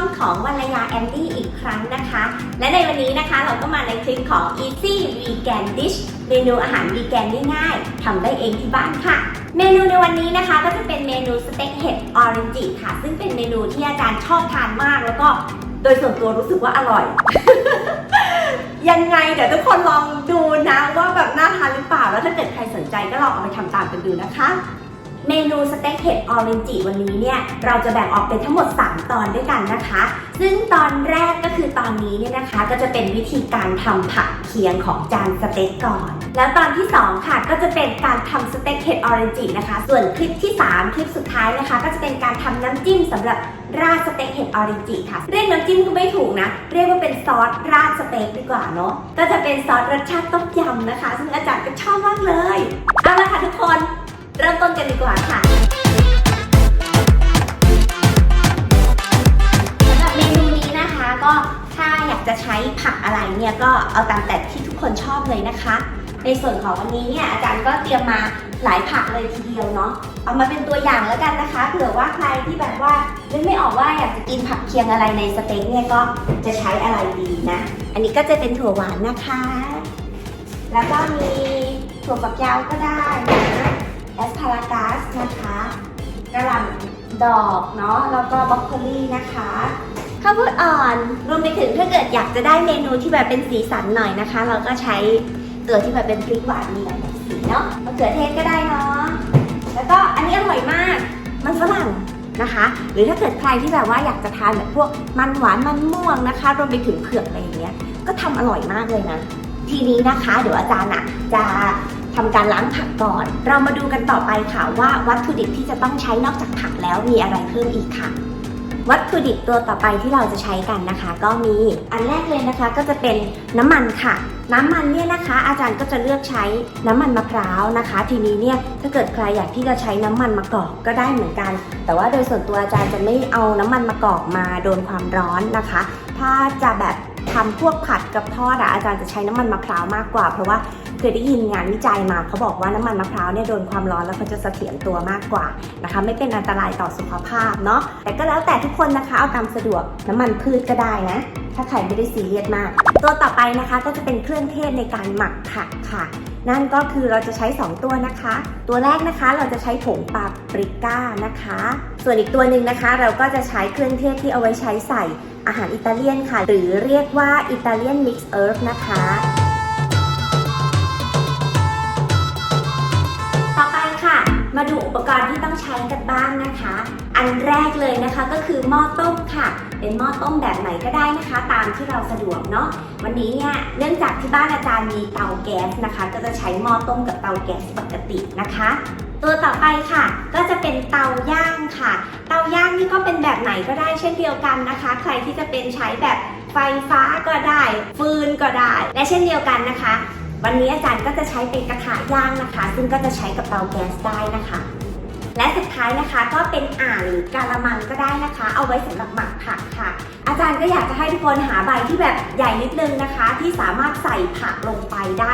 องของวรรยาแอนดี้อีกครั้งนะคะ และในวันนี้นะคะเราก็มาในคลิปของ Easy Vegan Dish เมนูอาหารวีแกนง่ายๆทำได้เองที่บ้านค่ะ เมนูในวันนี้นะคะก็จะเป็นเมนูสเต็กเห็ดออรินจิค่ะ ซึ่งเป็นเมนูที่อาจารย์ชอบทานมาก แล้วก็โดยส่วนตัวรู้สึกว่าอร่อย ยังไงเดี๋ยวทุกคนลองดูนะว่าแบบน่าทานหรือเปล่า แล้วถ้าเกิดใครสนใจก็ลองเอาไปทำตามกันดูนะคะ เมนูสเต็กเห็ดออเรนจิวันนี้เนี่ยเราจะแบ่งออกเป็นทั้งหมด 3 ตอนด้วยกันนะคะ ซึ่งตอนแรกก็คือตอนนี้เนี่ยนะคะ ก็จะเป็นวิธีการทำผักเคียงของจานสเต็กก่อน แล้วตอนที่ 2 ค่ะก็จะเป็นการทำสเต็กเห็ดออเรนจินะคะ ส่วนคลิปที่ 3 คลิปสุดท้ายนะคะ ก็จะเป็นการทำน้ำจิ้มสำหรับราดสเต็กเห็ดออรนจิค่ะ เรียกน้ำจิ้มก็ไม่ถูกนะ เรียกว่าเป็นซอสราดสเต็กดีกว่าเนาะก็จะเป็นซอสรสชาติต้มยำนะคะ ซึ่งอาจารย์ก็ชอบมากเลย เอาละค่ะทุกคน กันดีกว่าค่ะสำหรับเมนูนี้นะคะก็ถ้าอยากจะใช้ผักอะไรเนี่ยก็เอาตามแต่ที่ทุกคนชอบเลยนะคะ ในส่วนของวันนี้เนี่ยอาจารย์ก็เตรียมมาหลายผักเลยทีเดียวเนาะเอามาเป็นตัวอย่างแล้วกันนะคะเผื่อว่าใครที่แบบว่านึกไม่ออกว่าอยากจะกินผักเคียงอะไรในสเต็กเนี่ยก็จะใช้อะไรดีนะ อันนี้ก็จะเป็นถั่วหวานนะคะ แล้วก็มีถั่วฝักยาวก็ได้นะ แอสพารากัสนะคะกระหล่ำดอกเนาะแล้วก็บรอกโคลีนะคะข้าวโพดอ่อนรวมไปถึงถ้าเกิดอยากจะได้เมนูที่แบบเป็นสีสันหน่อยนะคะ เราก็ใช้ตัวที่แบบเป็นพริกหวานมีหลายๆสีเนาะมะเขือเทศก็ได้เนาะแล้วก็อันนี้อร่อยมากมันฝรั่งนะคะ หรือถ้าเกิดใครที่แบบว่าอยากจะทานแบบพวกมันหวานมันม่วงนะคะ รวมไปถึงเผือกอะไรอย่างเงี้ยก็ทำอร่อยมากเลยนะ ทีนี้นะคะ เดี๋ยวอาจารย์อะจะ ทำการล้างผักก่อน เรามาดูกันต่อไปค่ะว่าวัตถุดิบที่จะต้องใช้นอกจากผักแล้วมีอะไรเพิ่มอีกค่ะ วัตถุดิบตัวต่อไปที่เราจะใช้กันนะคะ ก็มีอันแรกเลยนะคะก็จะเป็นน้ำมันค่ะ น้ำมันเนี่ยนะคะ อาจารย์ก็จะเลือกใช้น้ำมันมะพร้าวนะคะ ทีนี้เนี่ยถ้าเกิดใครอยากที่จะใช้น้ำมันมะกอกก็ได้เหมือนกัน แต่ว่าโดยส่วนตัวอาจารย์จะไม่เอาน้ำมันมะกอกมาโดนความร้อนนะคะ ถ้าจะแบบ ทำพวกผัดกับทอดอะอาจารย์จะใช้น้ำมันมะพร้าวมากกว่า เพราะว่าเคยได้ยินงานวิจัยมาเขาบอกว่าน้ำมันมะพร้าวเนี่ยโดนความร้อนแล้วเขาจะเสถียรตัวมากกว่านะคะ ไม่เป็นอันตรายต่อสุขภาพเนาะแต่ก็แล้วแต่ทุกคนนะคะเอาตามสะดวกน้ำมันพืชก็ได้นะถ้าใครไม่ได้ซีเรียสมาก ตัวต่อไปนะคะก็จะเป็นเครื่องเทศในการหมักผักค่ะ นั่นก็คือเราจะใช้ 2 ตัวนะคะ ตัวแรกนะคะเราจะใช้ผงปาปริก้านะคะ ส่วนอีกตัวหนึ่งนะคะ เราก็จะใช้เครื่องเทศที่เอาไว้ใช้ใส่อาหารอิตาเลียนค่ะ หรือเรียกว่าอิตาเลียนมิกซ์เอิร์ฟนะคะ มาดูอุปกรณ์ที่ต้องใช้กันบ้างนะคะ อันแรกเลยนะคะก็คือหม้อต้มค่ะ เป็นหม้อต้มแบบไหนก็ได้นะคะ ตามที่เราสะดวกเนาะ วันนี้เนี่ยเนื่องจากที่บ้านอาจารย์มีเตาแก๊สนะคะ ก็จะใช้หม้อต้มกับเตาแก๊สปกตินะคะ ตัวต่อไปค่ะ ก็จะเป็นเตาย่างค่ะ เตาย่างนี่ก็เป็นแบบไหนก็ได้เช่นเดียวกันนะคะ ใครที่จะเป็นใช้แบบไฟฟ้าก็ได้ ฟืนก็ได้ และเช่นเดียวกันนะคะ วันนี้อาจารย์ก็จะใช้เป็นกระทะย่างนะคะ ซึ่งก็จะใช้กับเตาแก๊สได้นะคะ และสุดท้ายนะคะก็เป็นอ่างหรือกาละมังก็ได้นะคะ เอาไว้สำหรับหมักผักค่ะ อาจารย์ก็อยากจะให้ทุกคนหาใบที่แบบใหญ่นิดนึงนะคะ ที่สามารถใส่ผักลงไปได้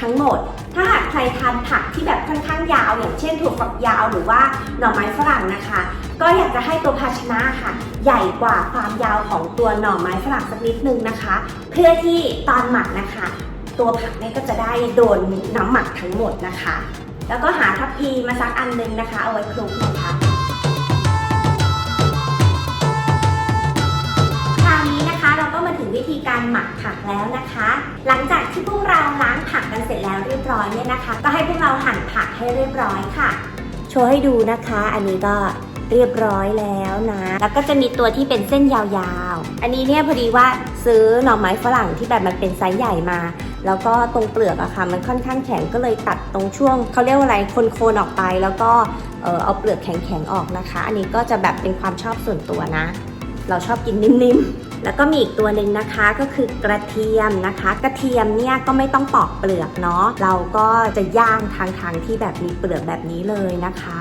ทั้งหมด ถ้าหากใครทานผักที่แบบค่อนข้างยาว อย่างเช่นถั่วฝักยาวหรือว่าหน่อไม้ฝรั่งนะคะ ก็อยากจะให้ตัวภาชนะค่ะ ใหญ่กว่าความยาวของตัวหน่อไม้ฝรั่งสักนิดนึงนะคะ เพื่อที่ตอนหมักนะคะ ตัวผักเนี่ยก็จะได้โดนน้ำหมักทั้งหมดนะคะ แล้วก็หาทัพพีมาสักอันนึงนะคะ เอาไว้คลุกนะคะคราวนี้นะคะเราก็มาถึงวิธีการหมักผักแล้วนะคะ หลังจากที่พวกเราล้างผักกันเสร็จแล้วเรียบร้อยเนี่ยนะคะ ก็ให้พวกเราหั่นผักให้เรียบร้อยค่ะ โชว์ให้ดูนะคะ อันนี้ก็ เรียบร้อยแล้วนะ แล้วก็จะมีตัวที่เป็นเส้นยาวๆ อันนี้เนี่ยพอดีว่าซื้อหน่อไม้ฝรั่งที่แบบมันเป็นไซส์ใหญ่มา แล้วก็ตรงเปลือกอะค่ะ มันค่อนข้างแข็งก็เลยตัดตรงช่วงเขาเรียกว่าอะไรโคนๆออกไป แล้วก็เออเอาเปลือกแข็งๆออกนะคะ อันนี้ก็จะแบบเป็นความชอบส่วนตัวนะ เราชอบกินนิ่มๆแล้วก็มีอีกตัวหนึ่งนะคะก็คือกระเทียมนะคะ กระเทียมเนี่ยก็ไม่ต้องปอกเปลือกเนาะเราก็จะย่างทางทางที่แบบมีเปลือกแบบนี้เลยนะคะ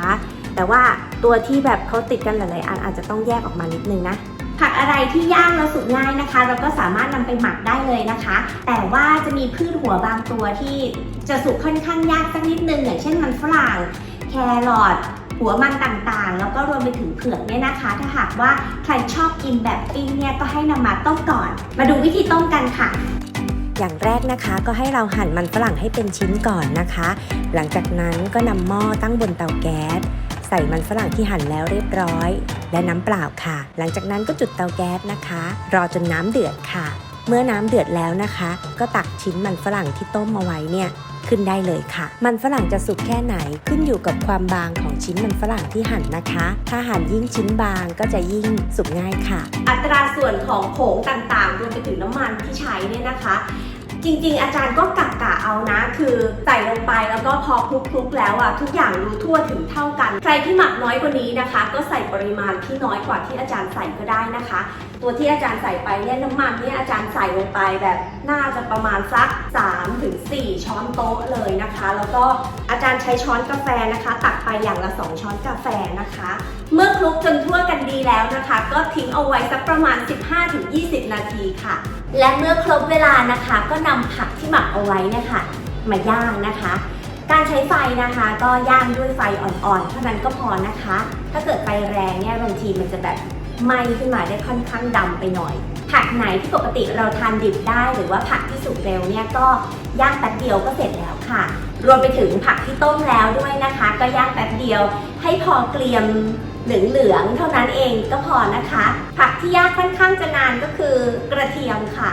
แต่ว่า ตัวที่แบบเขาติดกันหลายๆอันอาจจะต้องแยกออกมานิดนึงนะผักอะไรที่ย่างแล้วสุกง่ายนะคะ เราก็สามารถนำไปหมักได้เลยนะคะ แต่ว่าจะมีพืชหัวบางตัวที่จะสุกค่อนข้างยากสักนิดนึงอย่างเช่นมันฝรั่งแครอทหัวมันต่างๆ แล้วก็รวมไปถึงเผือกเนี่ยนะคะ ถ้าหากว่าใครชอบกินแบบปิ้งเนี่ยก็ให้นำมาต้มก่อน มาดูวิธีต้มกันค่ะ อย่างแรกนะคะก็ให้เราหั่นมันฝรั่งให้เป็นชิ้นก่อนนะคะ หลังจากนั้นก็นำหม้อตั้งบนเตาแก๊สใส่มันฝรั่งที่หั่นแล้วเรียบร้อย และน้ำเปล่าค่ะ หลังจากนั้นก็จุดเตาแก๊สนะคะ รอจนน้ำเดือดค่ะ เมื่อน้ำเดือดแล้วนะคะ ก็ตักชิ้นมันฝรั่งที่ต้มเอาไว้เนี่ยขึ้นได้เลยค่ะ มันฝรั่งจะสุกแค่ไหนขึ้นอยู่กับความบางของชิ้นมันฝรั่งที่หั่นนะคะ ถ้าหั่นยิ่งชิ้นบางก็จะยิ่งสุกง่ายค่ะ อัตราส่วนของผงต่างๆ รวมไปถึงน้ำมันที่ใช้เนี่ยนะคะ จริง ๆ อาจารย์ก็กะกะเอานะ คือใส่ลงไปแล้วก็พอคลุกๆแล้วอะทุกอย่างรู้ทั่วถึงเท่ากัน ใครที่หมักน้อยกว่านี้นะคะ ก็ใส่ปริมาณที่น้อยกว่าที่อาจารย์ใส่ก็ได้นะคะ ตัวที่อาจารย์ใส่ไปเนี่ยน้ำมันเนี่ยอาจารย์ใส่ลงไปแบบน่าจะประมาณสัก3ถึง4ช้อนโต๊ะเลยนะคะ แล้วก็อาจารย์ใช้ช้อนกาแฟนะคะ ตักไปอย่างละ 2 ช้อนกาแฟนะคะ เมื่อคลุกจนทั่วกันดีแล้วนะคะ ก็ทิ้งเอาไว้สักประมาณ 15-20 นาทีค่ะ และเมื่อครบเวลานะคะก็นำผักที่หมักเอาไว้เนะคะมาย่างนะคะ การใช้ไฟนะคะก็ย่างด้วยไฟอ่อนๆเท่านั้นก็พอนะคะ ถ้าเกิดไฟแรงเนี่ยบางทีมันจะแบบไหม้ขึ้นมาได้ค่อนข้างดำไปหน่อย ผักไหนที่ปกติเราทานดิบได้ หรือว่าผักที่สุกเร็วเนี่ยก็ย่างแป๊บเดียวก็เสร็จแล้วค่ะ รวมไปถึงผักที่ต้มแล้วด้วยนะคะ ก็ย่างแป๊บเดียวให้พอเกรียม เหลืองๆเท่านั้นเองก็พอนะคะ ผักที่ยางค่อนข้างจะนานก็คือกระเทียมค่ะ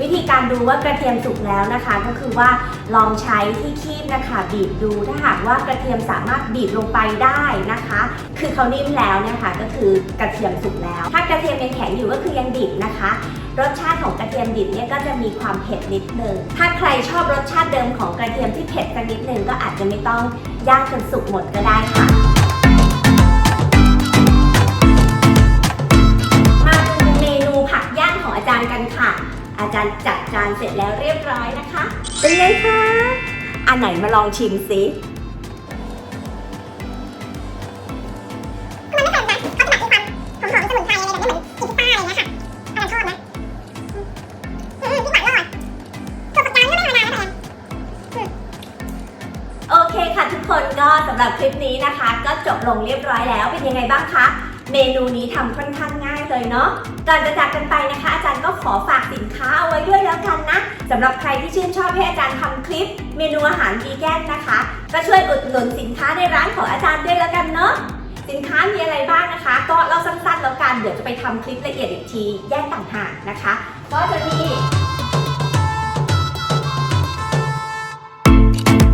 วิธีการดูว่ากระเทียมสุกแล้วนะคะ ก็คือว่าลองใช้ที่คีบนะคะบีบดูถ้าหากว่ากระเทียมสามารถบีบลงไปได้นะคะ คือเขานิ่มแล้วเนี่ยค่ะก็คือกระเทียมสุกแล้ว ถ้ากระเทียมยังแข็งอยู่ก็คือยังดิบนะคะรสชาติของกระเทียมดิบเนี่ยก็จะมีความเผ็ดนิดนึง ถ้าใครชอบรสชาติเดิมของกระเทียมที่เผ็ดสักนิดนึงก็อาจจะไม่ต้องย่างจนสุกหมดก็ได้ค่ะ อาจารย์จัดจานเสร็จแล้วเรียบร้อยนะคะ เป็นไงคะ อันไหนมาลองชิมสิมันไม่เผ็ดนะเขาจะแบบมีความหอมๆมุนไพรอะไรแบบนี้เหมือนกินพิซซ่าอะไรเงี้ยค่ะอาจารย์ชอบนะอืมอืมพี่หวานอร่อยส่วนประการก็ไม่ธรรมดานะแต่โอเคค่ะทุกคนก็สำหรับคลิปนี้นะคะ ก็จบลงเรียบร้อยแล้วเป็นยังไงบ้างคะ เมนูนี้ทำค่อนข้างง่ายเลยเนาะ ก่อนจะจากกันไปนะคะ อาจารย์ก็ขอฝากสินค้าเอาไว้ด้วยแล้วกันนะสำหรับใครที่ชื่นชอบให้อาจารย์ทำคลิป เมนูอาหารวีแกนนะคะ ก็ช่วยอุดหนุนสินค้าในร้านของอาจารย์ด้วยแล้วกันเนาะสินค้ามีอะไรบ้างนะคะ ก็เล่าสั้นๆแล้วกันเดี๋ยวจะไปทำคลิปละเอียดอีกทีแยกต่างหากนะคะ ก็จะมี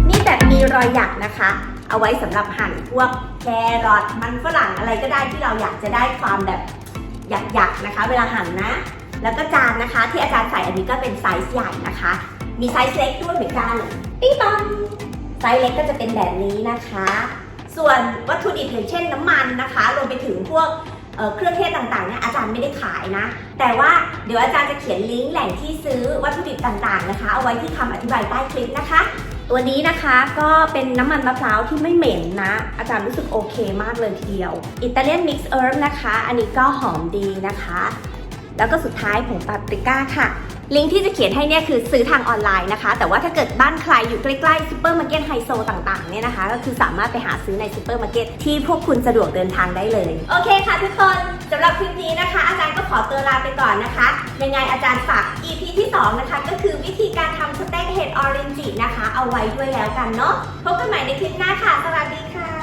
นี่แบบมีรอยหยักนะคะ เอาไว้สำหรับหั่นพวกแครอทมันฝรั่งอะไรก็ได้ที่เราอยากจะได้ความแบบหยักๆนะคะ เวลาหั่นนะ แล้วก็จานนะคะ ที่อาจารย์ใส่อันนี้ก็เป็นไซส์ใหญ่นะคะ มีไซส์เล็กด้วยเหมือนกันปิ๊งปังไซส์เล็กก็จะเป็นแบบนี้นะคะ ส่วนวัตถุดิบอย่างเช่น น้ำมันนะคะรวมไปถึงพวกเเครื่องเทศต่างๆเนี่ยอาจารย์ไม่ได้ขายนะ แต่ว่าเดี๋ยวอาจารย์จะเขียนลิงก์แหล่งที่ซื้อวัตถุดิบต่างๆนะคะ เอาไว้ที่คำอธิบายใต้คลิปนะคะ ตัวนี้นะคะก็เป็นน้ำมันมะพร้าวที่ไม่เหม็นนะ อาจารย์รู้สึกโอเคมากเลยทีเดียวอิตาเลียนมิกซ์เอิร์ฟนะคะ อันนี้ก็หอมดีนะคะ แล้วก็สุดท้ายผงปาปริก้าค่ะ ลิงก์ที่จะเขียนให้เนี่ยคือซื้อทางออนไลน์นะคะ แต่ว่าถ้าเกิดบ้านใครอยู่ใกล้ๆซูเปอร์มาร์เก็ตไฮโซต่างๆเนี่ยนะคะ ก็คือสามารถไปหาซื้อในซูเปอร์มาร์เก็ตที่พวกคุณสะดวกเดินทางได้เลย โอเคค่ะทุกคนสำหรับคลิปนี้นะคะ อาจารย์ก็ขอตัวลาไปก่อนนะคะยังไงอาจารย์ฝาก EP ที่ 2 นะคะ ก็คือวิธีการทำสเต็กเห็ดออเรนจินะคะ เอาไว้ด้วยแล้วกันเนาะพบกันใหม่ในคลิปหน้าค่ะ สวัสดีค่ะ